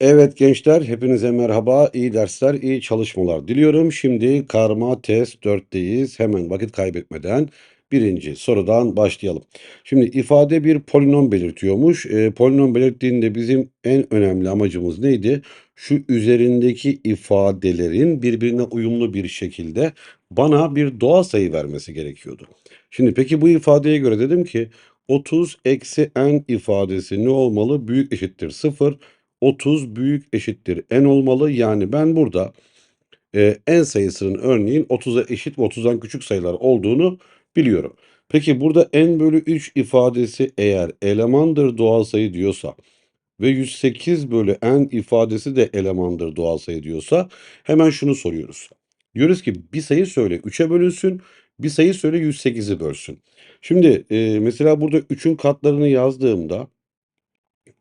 Evet gençler, hepinize merhaba, iyi dersler, iyi çalışmalar diliyorum. Şimdi karma test 4'teyiz. Hemen vakit kaybetmeden birinci sorudan başlayalım. Şimdi ifade bir polinom belirtiyormuş. E, polinom belirttiğinde bizim en önemli amacımız neydi? Şu üzerindeki ifadelerin birbirine uyumlu bir şekilde bana bir doğal sayı vermesi gerekiyordu. Şimdi peki bu ifadeye göre dedim ki 30 eksi n ifadesi ne olmalı? Büyük eşittir 0. 30 büyük eşittir n olmalı. Yani ben burada e, n sayısının örneğin 30'a eşit ve 30'dan küçük sayılar olduğunu biliyorum. Peki burada n bölü 3 ifadesi eğer elemandır doğal sayı diyorsa ve 108 bölü n ifadesi de elemandır doğal sayı diyorsa hemen şunu soruyoruz. Diyoruz ki bir sayı söyle 3'e bölünsün, bir sayı söyle 108'i bölsün. Şimdi e, mesela burada 3'ün katlarını yazdığımda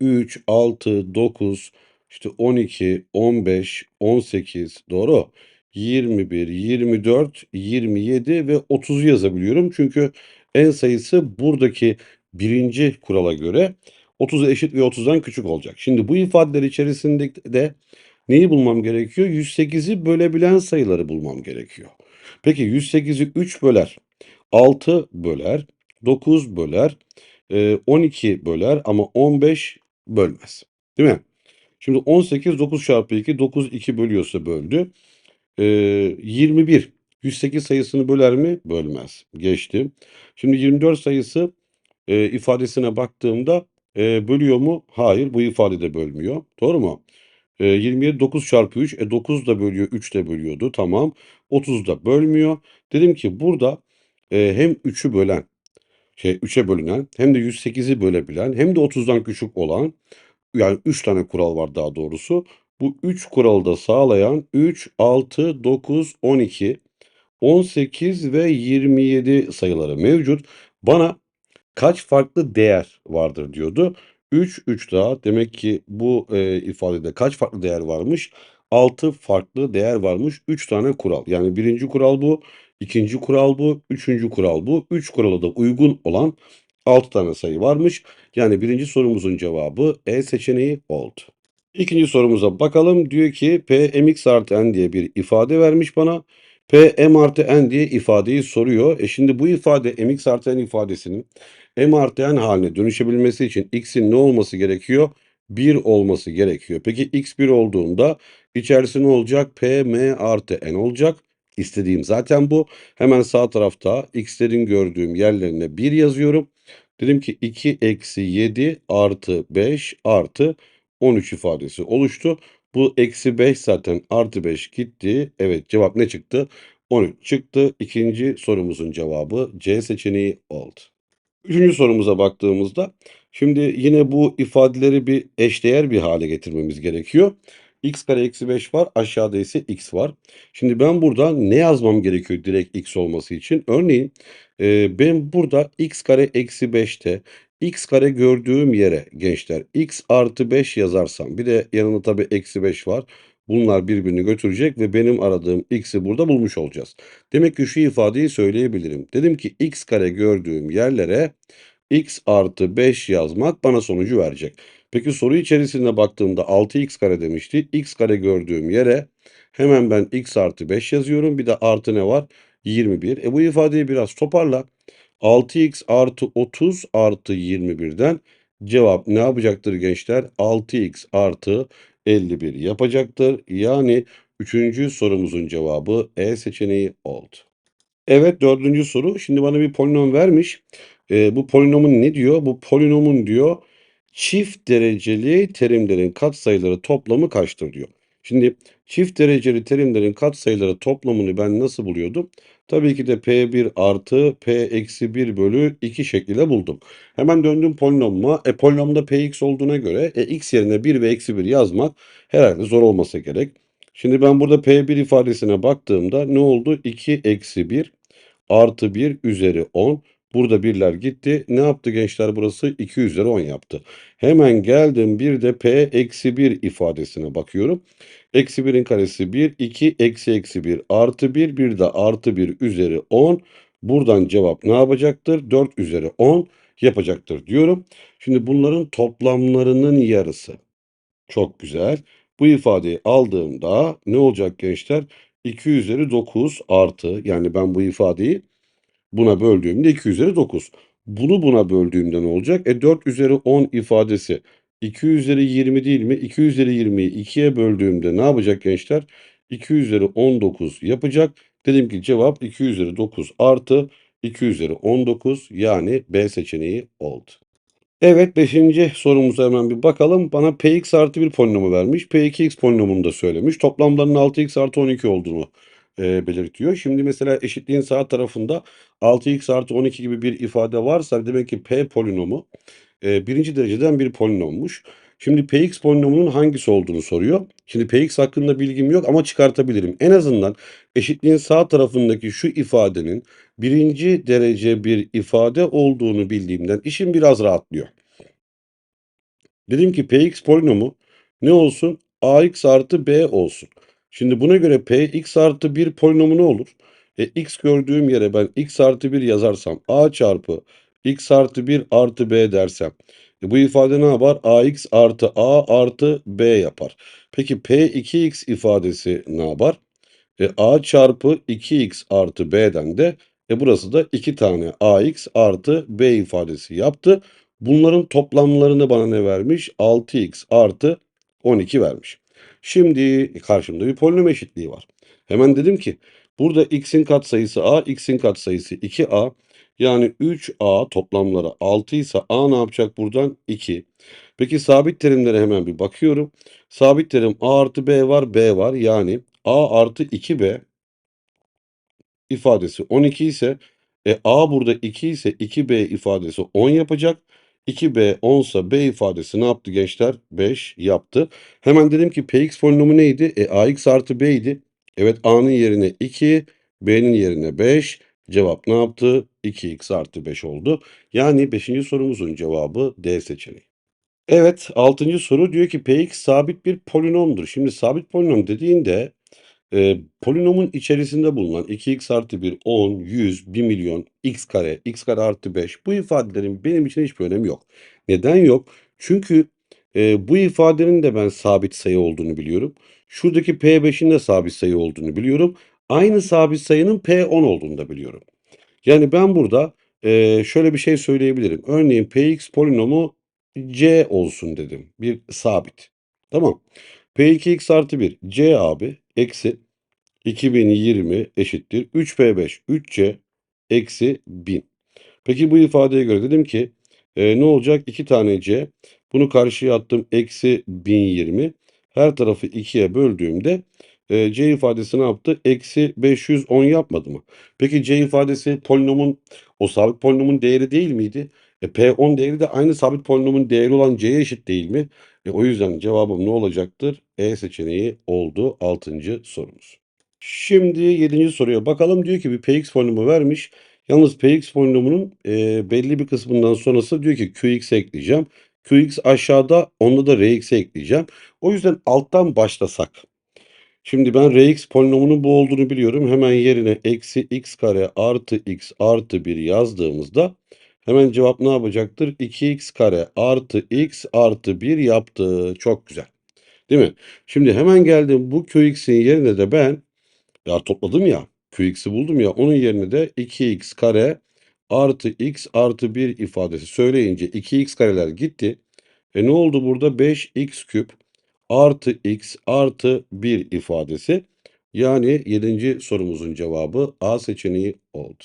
3, 6, 9, işte 12, 15, 18 doğru. 21, 24, 27 ve 30'u yazabiliyorum. Çünkü en sayısı buradaki birinci kurala göre 30'a eşit ve 30'dan küçük olacak. Şimdi bu ifadeler içerisinde de neyi bulmam gerekiyor? 108'i bölebilen sayıları bulmam gerekiyor. Peki 108'i 3 böler, 6 böler, 9 böler, 12 böler ama 15 bölmez. Değil mi? Şimdi 18 9 çarpı 2 9 2 bölüyorsa böldü. Ee, 21 108 sayısını böler mi? Bölmez. Geçti. Şimdi 24 sayısı e, ifadesine baktığımda e, bölüyor mu? Hayır. Bu ifade de bölmüyor. Doğru mu? E, 27 9 çarpı 3. E 9 da bölüyor. 3 de bölüyordu. Tamam. 30 da bölmüyor. Dedim ki burada e, hem 3'ü bölen şey 3'e bölünen hem de 108'i bölebilen hem de 30'dan küçük olan yani 3 tane kural var daha doğrusu. Bu 3 kuralı da sağlayan 3, 6, 9, 12, 18 ve 27 sayıları mevcut. Bana kaç farklı değer vardır diyordu. 3, 3 daha demek ki bu e, ifadede kaç farklı değer varmış? 6 farklı değer varmış. 3 tane kural. Yani birinci kural bu. İkinci kural bu. Üçüncü kural bu. 3 kurala da uygun olan 6 tane sayı varmış. Yani birinci sorumuzun cevabı E seçeneği oldu. İkinci sorumuza bakalım. Diyor ki P artı n diye bir ifade vermiş bana. P artı n diye ifadeyi soruyor. E şimdi bu ifade mx artı n ifadesinin m artı n haline dönüşebilmesi için x'in ne olması gerekiyor? 1 olması gerekiyor. Peki x 1 olduğunda içerisi ne olacak? P artı n olacak. İstediğim zaten bu. Hemen sağ tarafta x'lerin gördüğüm yerlerine 1 yazıyorum. Dedim ki 2 eksi 7 artı 5 artı 13 ifadesi oluştu. Bu eksi 5 zaten artı 5 gitti. Evet cevap ne çıktı? 13 çıktı. İkinci sorumuzun cevabı C seçeneği oldu. Üçüncü sorumuza baktığımızda şimdi yine bu ifadeleri bir eşdeğer bir hale getirmemiz gerekiyor. X kare eksi 5 var aşağıda ise x var. Şimdi ben burada ne yazmam gerekiyor direkt x olması için? Örneğin e, ben burada x kare eksi 5'te x kare gördüğüm yere gençler x artı 5 yazarsam bir de yanında tabii eksi 5 var. Bunlar birbirini götürecek ve benim aradığım x'i burada bulmuş olacağız. Demek ki şu ifadeyi söyleyebilirim. Dedim ki x kare gördüğüm yerlere x artı 5 yazmak bana sonucu verecek. Peki soru içerisinde baktığımda 6x kare demişti. x kare gördüğüm yere hemen ben x artı 5 yazıyorum. Bir de artı ne var? 21. E bu ifadeyi biraz toparla. 6x artı 30 artı 21'den cevap ne yapacaktır gençler? 6x artı 51 yapacaktır. Yani üçüncü sorumuzun cevabı E seçeneği oldu. Evet dördüncü soru. Şimdi bana bir polinom vermiş. Ee, bu polinomun ne diyor? Bu polinomun diyor çift dereceli terimlerin katsayıları toplamı kaçtır diyor. Şimdi çift dereceli terimlerin katsayıları toplamını ben nasıl buluyordum? Tabii ki de P1 artı P eksi 1 bölü 2 şekliyle buldum. Hemen döndüm polinomuma. E polinomda Px olduğuna göre e, x yerine 1 ve eksi 1 yazmak herhalde zor olmasa gerek. Şimdi ben burada P1 ifadesine baktığımda ne oldu? 2 eksi 1 artı 1 üzeri 10. Burada birler gitti. Ne yaptı gençler burası? 2 üzeri 10 yaptı. Hemen geldim bir de P eksi 1 ifadesine bakıyorum. Eksi 1'in karesi 1, 2 eksi eksi 1 artı 1, bir de artı 1 üzeri 10. Buradan cevap ne yapacaktır? 4 üzeri 10 yapacaktır diyorum. Şimdi bunların toplamlarının yarısı. Çok güzel. Bu ifadeyi aldığımda ne olacak gençler? 2 üzeri 9 artı yani ben bu ifadeyi buna böldüğümde 2 üzeri 9. Bunu buna böldüğümde ne olacak? E 4 üzeri 10 ifadesi 2 üzeri 20 değil mi? 2 üzeri 20'yi 2'ye böldüğümde ne yapacak gençler? 2 üzeri 19 yapacak. Dedim ki cevap 2 üzeri 9 artı 2 üzeri 19 yani B seçeneği oldu. Evet 5. sorumuza hemen bir bakalım. Bana px artı bir polinomu vermiş. p2x polinomunu da söylemiş. Toplamlarının 6x artı 12 olduğunu e, belirtiyor. Şimdi mesela eşitliğin sağ tarafında 6x artı 12 gibi bir ifade varsa demek ki p polinomu e, birinci dereceden bir polinommuş. Şimdi px polinomunun hangisi olduğunu soruyor. Şimdi px hakkında bilgim yok ama çıkartabilirim. En azından eşitliğin sağ tarafındaki şu ifadenin birinci derece bir ifade olduğunu bildiğimden işim biraz rahatlıyor. Dedim ki px polinomu ne olsun? ax artı b olsun. Şimdi buna göre px artı 1 polinomu ne olur? E, x gördüğüm yere ben x artı 1 yazarsam a çarpı x artı 1 artı b dersem e, bu ifade ne yapar? ax artı a artı b yapar. Peki p2x ifadesi ne yapar? E, a çarpı 2x artı b'den de e, burası da 2 tane ax artı b ifadesi yaptı. Bunların toplamlarını bana ne vermiş? 6x artı 12 vermiş. Şimdi karşımda bir polinom eşitliği var. Hemen dedim ki burada x'in katsayısı a, x'in katsayısı 2a. Yani 3a toplamları 6 ise a ne yapacak buradan? 2. Peki sabit terimlere hemen bir bakıyorum. Sabit terim a artı b var, b var. Yani a artı 2b ifadesi 12 ise e, a burada 2 ise 2b ifadesi 10 yapacak. 2b 10 ise b ifadesi ne yaptı gençler? 5 yaptı. Hemen dedim ki px polinomu neydi? E, ax artı b idi. Evet a'nın yerine 2, b'nin yerine 5. Cevap ne yaptı? 2x artı 5 oldu. Yani 5. sorumuzun cevabı D seçeneği. Evet 6. soru diyor ki px sabit bir polinomdur. Şimdi sabit polinom dediğinde e, polinomun içerisinde bulunan 2x artı 1, 10, 100, 1 milyon, x kare, x kare artı 5 bu ifadelerin benim için hiçbir önemi yok. Neden yok? Çünkü e, bu ifadenin de ben sabit sayı olduğunu biliyorum. Şuradaki P5'in de sabit sayı olduğunu biliyorum. Aynı sabit sayının P10 olduğunu da biliyorum. Yani ben burada e, şöyle bir şey söyleyebilirim. Örneğin Px polinomu C olsun dedim. Bir sabit. Tamam. P2x artı 1 C abi eksi 2020 eşittir 3P5 3C eksi 1000. Peki bu ifadeye göre dedim ki e, ne olacak? 2 tane C. Bunu karşıya attım. Eksi 1020. Her tarafı 2'ye böldüğümde e, C ifadesi ne yaptı? Eksi 510 yapmadı mı? Peki C ifadesi polinomun o sabit polinomun değeri değil miydi? E, P10 değeri de aynı sabit polinomun değeri olan C'ye eşit değil mi? E, o yüzden cevabım ne olacaktır? E seçeneği oldu 6. sorumuz. Şimdi 7. soruya bakalım. Diyor ki bir px polinomu vermiş. Yalnız px polinomunun e, belli bir kısmından sonrası diyor ki qx ekleyeceğim. qx aşağıda onda da rx ekleyeceğim. O yüzden alttan başlasak. Şimdi ben rx polinomunun bu olduğunu biliyorum. Hemen yerine eksi x kare artı x artı 1 yazdığımızda hemen cevap ne yapacaktır? 2x kare artı x artı 1 yaptı. Çok güzel. Değil mi? Şimdi hemen geldim bu qx'in yerine de ben ya topladım ya qx'i buldum ya onun yerine de 2x kare artı x artı 1 ifadesi söyleyince 2x kareler gitti. E ne oldu burada? 5x küp artı x artı 1 ifadesi. Yani 7. sorumuzun cevabı A seçeneği oldu.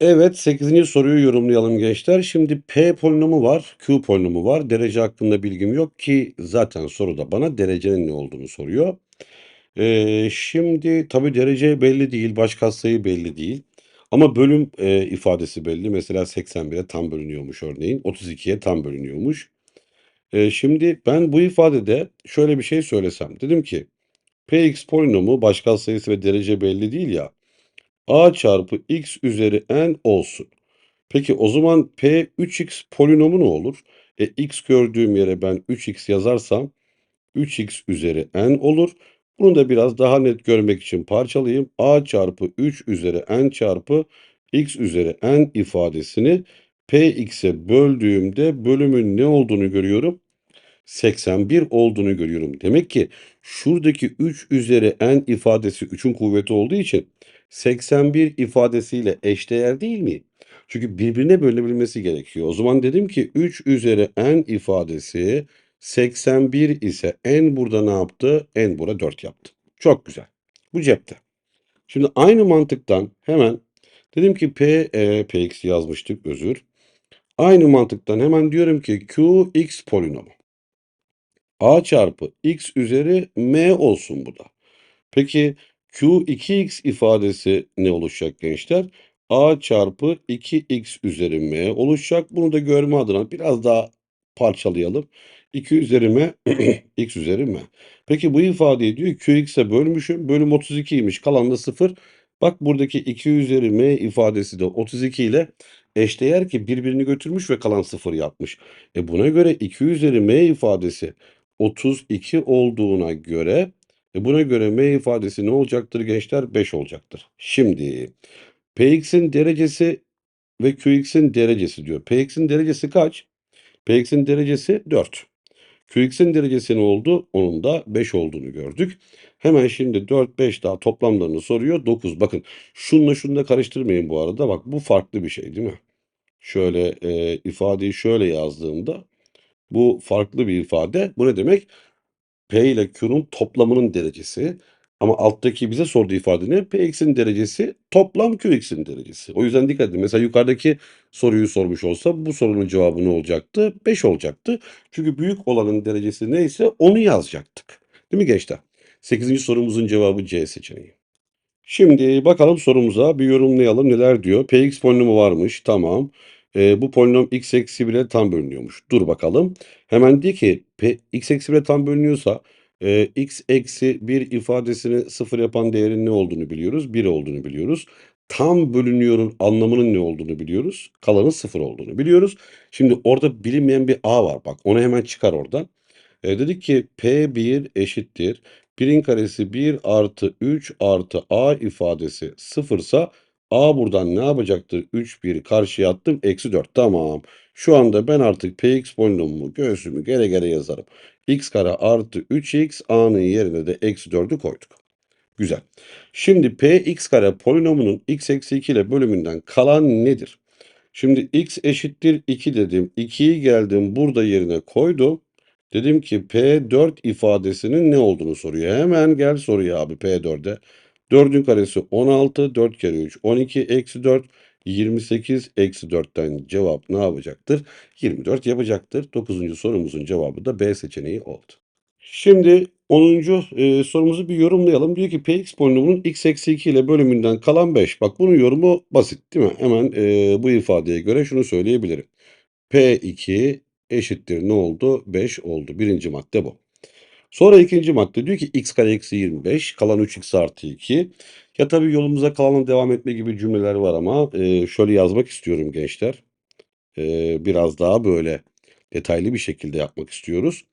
Evet 8. soruyu yorumlayalım gençler. Şimdi P polinomu var, Q polinomu var. Derece hakkında bilgim yok ki zaten soruda bana derecenin ne olduğunu soruyor. Ee, şimdi tabii derece belli değil, baş katsayı belli değil. Ama bölüm e, ifadesi belli. Mesela 81'e tam bölünüyormuş örneğin. 32'ye tam bölünüyormuş. Ee, şimdi ben bu ifadede şöyle bir şey söylesem. Dedim ki Px polinomu baş katsayısı ve derece belli değil ya. A çarpı x üzeri n olsun. Peki o zaman P 3x polinomu ne olur? E, x gördüğüm yere ben 3x yazarsam 3x üzeri n olur. Bunu da biraz daha net görmek için parçalayayım. a çarpı 3 üzeri n çarpı x üzeri n ifadesini px'e böldüğümde bölümün ne olduğunu görüyorum? 81 olduğunu görüyorum. Demek ki şuradaki 3 üzeri n ifadesi 3'ün kuvveti olduğu için 81 ifadesiyle eşdeğer değil mi? Çünkü birbirine bölünebilmesi gerekiyor. O zaman dedim ki 3 üzeri n ifadesi 81 ise n burada ne yaptı? n burada 4 yaptı. Çok güzel. Bu cepte. Şimdi aynı mantıktan hemen dedim ki p, e, px yazmıştık özür. Aynı mantıktan hemen diyorum ki qx polinomu. a çarpı x üzeri m olsun bu da. Peki q2x ifadesi ne oluşacak gençler? a çarpı 2x üzeri m oluşacak. Bunu da görme adına biraz daha parçalayalım. 2 üzeri m, x üzeri m. Peki bu ifadeyi diyor qx'e bölmüşüm. Bölüm 32'ymiş. Kalan da 0. Bak buradaki 2 üzeri m ifadesi de 32 ile eşdeğer ki birbirini götürmüş ve kalan 0 yapmış. E buna göre 2 üzeri m ifadesi 32 olduğuna göre e buna göre m ifadesi ne olacaktır gençler? 5 olacaktır. Şimdi px'in derecesi ve qx'in derecesi diyor. px'in derecesi kaç? px'in derecesi 4. qx'in derecesi ne oldu? Onun da 5 olduğunu gördük. Hemen şimdi 4, 5 daha toplamlarını soruyor. 9. Bakın şunla şunu da karıştırmayın bu arada. Bak bu farklı bir şey değil mi? Şöyle e, ifadeyi şöyle yazdığımda bu farklı bir ifade. Bu ne demek? P ile Q'nun toplamının derecesi. Ama alttaki bize sorduğu ifade ne? Px'in derecesi toplam Qx'in derecesi. O yüzden dikkat edin. Mesela yukarıdaki soruyu sormuş olsa bu sorunun cevabı ne olacaktı? 5 olacaktı. Çünkü büyük olanın derecesi neyse onu yazacaktık. Değil mi gençler? 8. sorumuzun cevabı C seçeneği. Şimdi bakalım sorumuza bir yorumlayalım neler diyor. Px polinomu varmış tamam. E, bu polinom x eksi 1'e tam bölünüyormuş. Dur bakalım. Hemen diyor ki P, x eksi 1'e tam bölünüyorsa e, x eksi 1 ifadesini sıfır yapan değerin ne olduğunu biliyoruz. 1 olduğunu biliyoruz. Tam bölünüyorun anlamının ne olduğunu biliyoruz. Kalanın sıfır olduğunu biliyoruz. Şimdi orada bilinmeyen bir a var. Bak onu hemen çıkar oradan. E, dedik ki P1 eşittir. 1'in karesi 1 artı 3 artı A ifadesi sıfırsa A buradan ne yapacaktır? 3 1 karşıya attım. Eksi 4. Tamam. Şu anda ben artık Px polinomumu göğsümü gere gere yazarım. x kare artı 3x A'nın yerine de eksi 4'ü koyduk. Güzel. Şimdi Px kare polinomunun x eksi 2 ile bölümünden kalan nedir? Şimdi x eşittir 2 dedim. 2'yi geldim burada yerine koydum. Dedim ki P4 ifadesinin ne olduğunu soruyor. Hemen gel soruya abi P4'e. 4'ün karesi 16, 4 kere 3, 12, eksi 4, 28, eksi 4'ten cevap ne yapacaktır? 24 yapacaktır. 9. sorumuzun cevabı da B seçeneği oldu. Şimdi 10. E, sorumuzu bir yorumlayalım. Diyor ki Px polinomunun x eksi 2 ile bölümünden kalan 5. Bak bunun yorumu basit değil mi? Hemen e, bu ifadeye göre şunu söyleyebilirim. P2 eşittir ne oldu? 5 oldu. Birinci madde bu. Sonra ikinci madde diyor ki x kare eksi 25 kalan 3x artı 2. Ya tabii yolumuza kalanla devam etme gibi cümleler var ama e, şöyle yazmak istiyorum gençler. E, biraz daha böyle detaylı bir şekilde yapmak istiyoruz.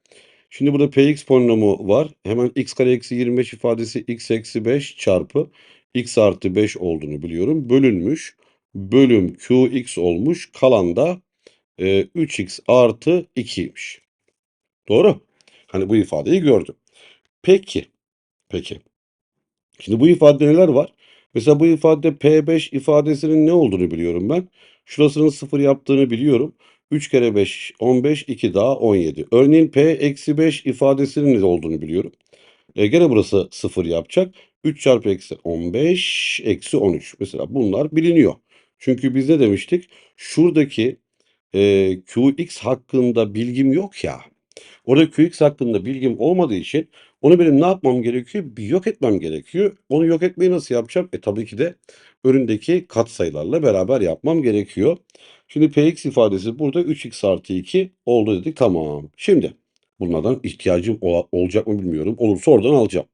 Şimdi burada px polinomu var. Hemen x kare eksi 25 ifadesi x eksi 5 çarpı x artı 5 olduğunu biliyorum. Bölünmüş. Bölüm qx olmuş. Kalan da e, 3x artı 2'ymiş. Doğru. Hani bu ifadeyi gördüm. Peki. Peki. Şimdi bu ifadede neler var? Mesela bu ifadede P5 ifadesinin ne olduğunu biliyorum ben. Şurasının 0 yaptığını biliyorum. 3 kere 5 15 2 daha 17. Örneğin P eksi 5 ifadesinin ne olduğunu biliyorum. E, gene burası 0 yapacak. 3 çarpı eksi 15 eksi 13. Mesela bunlar biliniyor. Çünkü biz ne demiştik? Şuradaki e, Qx hakkında bilgim yok ya. Orada Qx hakkında bilgim olmadığı için onu benim ne yapmam gerekiyor? Bir yok etmem gerekiyor. Onu yok etmeyi nasıl yapacağım? E tabii ki de önündeki katsayılarla beraber yapmam gerekiyor. Şimdi Px ifadesi burada 3x artı 2 oldu dedik. Tamam. Şimdi bunlardan ihtiyacım ol- olacak mı bilmiyorum. Olursa oradan alacağım.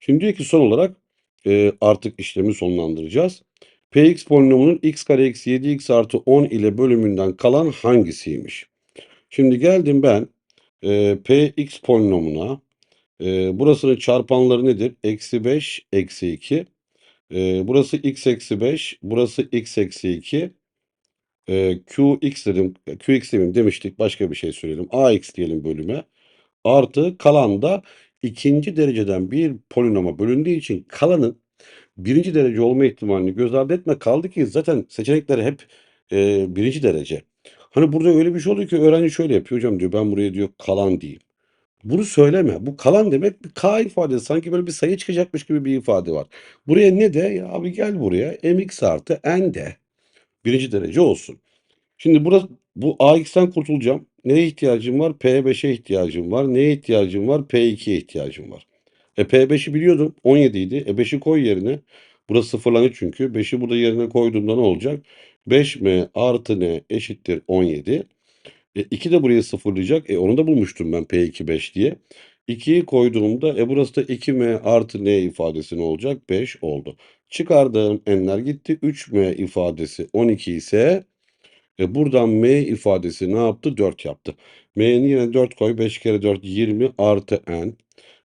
Şimdi diyor ki son olarak e, artık işlemi sonlandıracağız. Px polinomunun x kare eksi 7x artı 10 ile bölümünden kalan hangisiymiş? Şimdi geldim ben e, Px polinomuna. E, burasının çarpanları nedir? Eksi 5, eksi 2. E, burası x eksi 5, burası x eksi 2. E, Qx dedim, Qx demeyeyim demiştik. Başka bir şey söyleyelim. Ax diyelim bölüme. artı kalan da ikinci dereceden bir polinoma bölündüğü için kalanın birinci derece olma ihtimalini göz ardı etme. Kaldı ki zaten seçenekler hep e, birinci derece. Hani burada öyle bir şey oluyor ki öğrenci şöyle yapıyor hocam diyor ben buraya diyor kalan diyeyim. Bunu söyleme. Bu kalan demek bir K ifadesi. Sanki böyle bir sayı çıkacakmış gibi bir ifade var. Buraya ne de? Ya abi gel buraya. mx artı n de. Birinci derece olsun. Şimdi burada bu AX'ten kurtulacağım. Neye ihtiyacım var? P5'e ihtiyacım var. Neye ihtiyacım var? P2'ye ihtiyacım var. E P5'i biliyordum. 17 idi. E 5'i koy yerine. Burası sıfırlanır çünkü. 5'i burada yerine koyduğumda ne olacak? 5m artı n eşittir 17. E 2 de burayı sıfırlayacak. E onu da bulmuştum ben P2 5 diye. 2'yi koyduğumda e burası da 2m artı n ifadesi ne olacak? 5 oldu. Çıkardığım n'ler gitti. 3m ifadesi 12 ise e buradan m ifadesi ne yaptı? 4 yaptı. M'ni yine 4 koy. 5 kere 4 20 artı n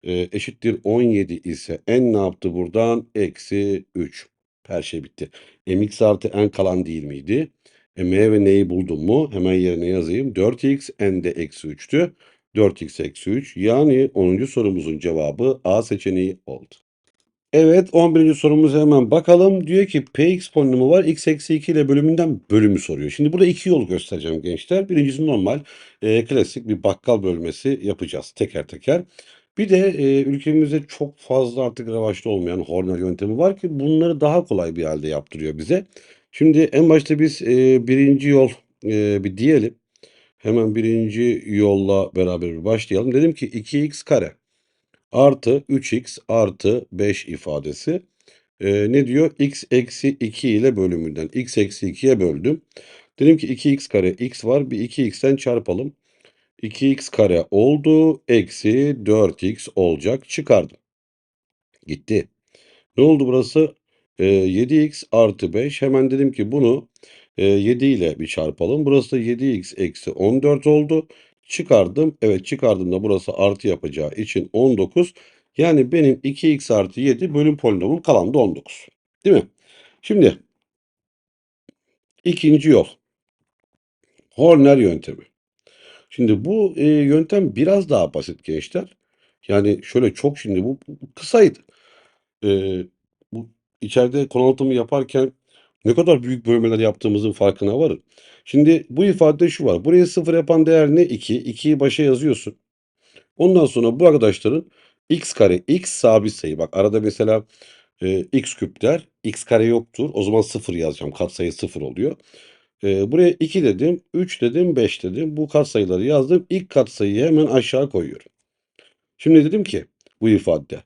e, eşittir 17 ise n ne yaptı buradan? Eksi 3. Her şey bitti. mx artı n kalan değil miydi? E, m ve n'yi buldum mu? Hemen yerine yazayım. 4x n de eksi 3'tü. 4x eksi 3. Yani 10. sorumuzun cevabı A seçeneği oldu. Evet 11. sorumuza hemen bakalım. Diyor ki px polinomu var. x eksi 2 ile bölümünden bölümü soruyor. Şimdi burada iki yol göstereceğim gençler. Birincisi normal e, klasik bir bakkal bölmesi yapacağız teker teker. Bir de e, ülkemizde çok fazla artık revaçta olmayan Horner yöntemi var ki bunları daha kolay bir halde yaptırıyor bize. Şimdi en başta biz e, birinci yol e, bir diyelim. Hemen birinci yolla beraber bir başlayalım. Dedim ki 2x kare artı 3x artı 5 ifadesi. E, ne diyor? x eksi 2 ile bölümünden. x eksi 2'ye böldüm. Dedim ki 2x kare x var. Bir 2x'ten çarpalım. 2x kare oldu. Eksi 4x olacak. Çıkardım. Gitti. Ne oldu burası? Ee, 7x artı 5. Hemen dedim ki bunu e, 7 ile bir çarpalım. Burası da 7x eksi 14 oldu. Çıkardım. Evet çıkardığımda burası artı yapacağı için 19. Yani benim 2x artı 7 bölüm polinomum kalan da 19. Değil mi? Şimdi ikinci yol. Horner yöntemi. Şimdi bu e, yöntem biraz daha basit gençler. Yani şöyle çok şimdi bu, bu kısaydı. E, bu içeride konu yaparken ne kadar büyük bölmeler yaptığımızın farkına varın. Şimdi bu ifadede şu var. Buraya sıfır yapan değer ne? 2. 2'yi başa yazıyorsun. Ondan sonra bu arkadaşların x kare, x sabit sayı. Bak arada mesela e, x küp der. x kare yoktur. O zaman sıfır yazacağım. Katsayı sıfır oluyor. E, buraya 2 dedim, 3 dedim, 5 dedim. Bu katsayıları yazdım. İlk katsayıyı hemen aşağı koyuyorum. Şimdi dedim ki bu ifadede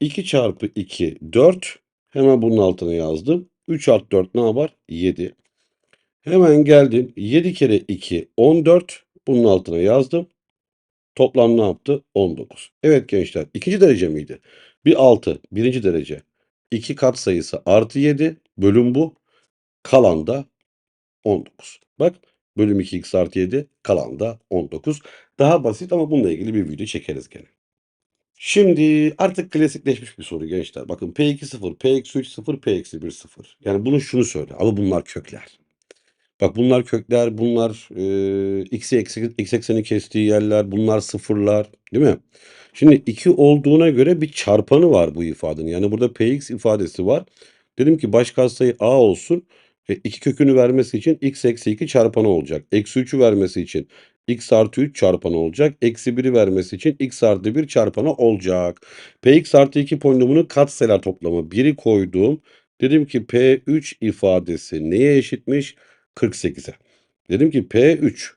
2 çarpı 2 4. Hemen bunun altına yazdım. 3 artı 4 ne yapar? 7. Hemen geldim. 7 kere 2 14. Bunun altına yazdım. Toplam ne yaptı? 19. Evet gençler ikinci derece miydi? Bir 6 birinci derece. 2 kat sayısı artı 7 bölüm bu. Kalan da 19. Bak bölüm 2x artı 7 kalan da 19. Daha basit ama bununla ilgili bir video çekeriz gene. Şimdi artık klasikleşmiş bir soru gençler. Bakın P2 0, P-3 0, P-1 0. Yani bunu şunu söyle. Ama bunlar kökler. Bak bunlar kökler, bunlar e, x'i x ekseni kestiği yerler, bunlar sıfırlar değil mi? Şimdi 2 olduğuna göre bir çarpanı var bu ifadenin. Yani burada px ifadesi var. Dedim ki baş katsayı a olsun. E, 2 kökünü vermesi için x eksi 2 çarpanı olacak. Eksi 3'ü vermesi için x artı 3 çarpanı olacak. Eksi 1'i vermesi için x artı 1 çarpanı olacak. px artı 2 polinomunun katsayılar toplamı 1'i koyduğum. Dedim ki p3 ifadesi neye eşitmiş? 48'e. Dedim ki P3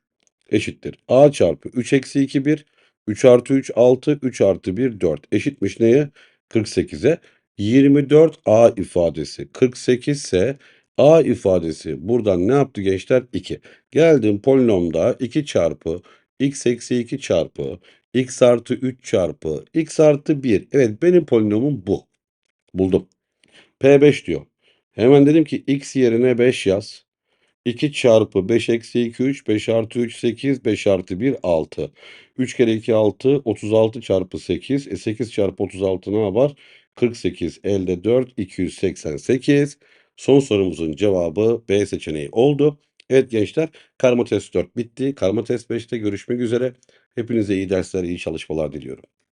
eşittir. A çarpı 3 eksi 2 1. 3 artı 3 6. 3 artı 1 4. Eşitmiş neye? 48'e. 24 A ifadesi 48 ise A ifadesi buradan ne yaptı gençler? 2. Geldim polinomda 2 çarpı x eksi 2 çarpı x artı 3 çarpı x artı 1. Evet benim polinomum bu. Buldum. P5 diyor. Hemen dedim ki x yerine 5 yaz. 2 çarpı 5 eksi 2 3 5 artı 3 8 5 artı 1 6. 3 kere 2 6 36 çarpı 8 e 8 çarpı 36 ne yapar? 48 elde 4 288. Son sorumuzun cevabı B seçeneği oldu. Evet gençler, karma test 4 bitti. Karma test 5'te görüşmek üzere. Hepinize iyi dersler, iyi çalışmalar diliyorum.